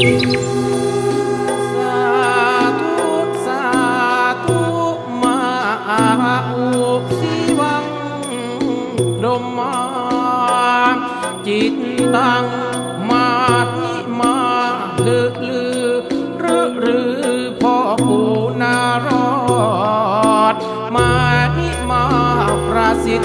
จิตตังมาพิมาลือลือรือรือพ่อปู่นารอด มาพิมาประสิ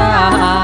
啊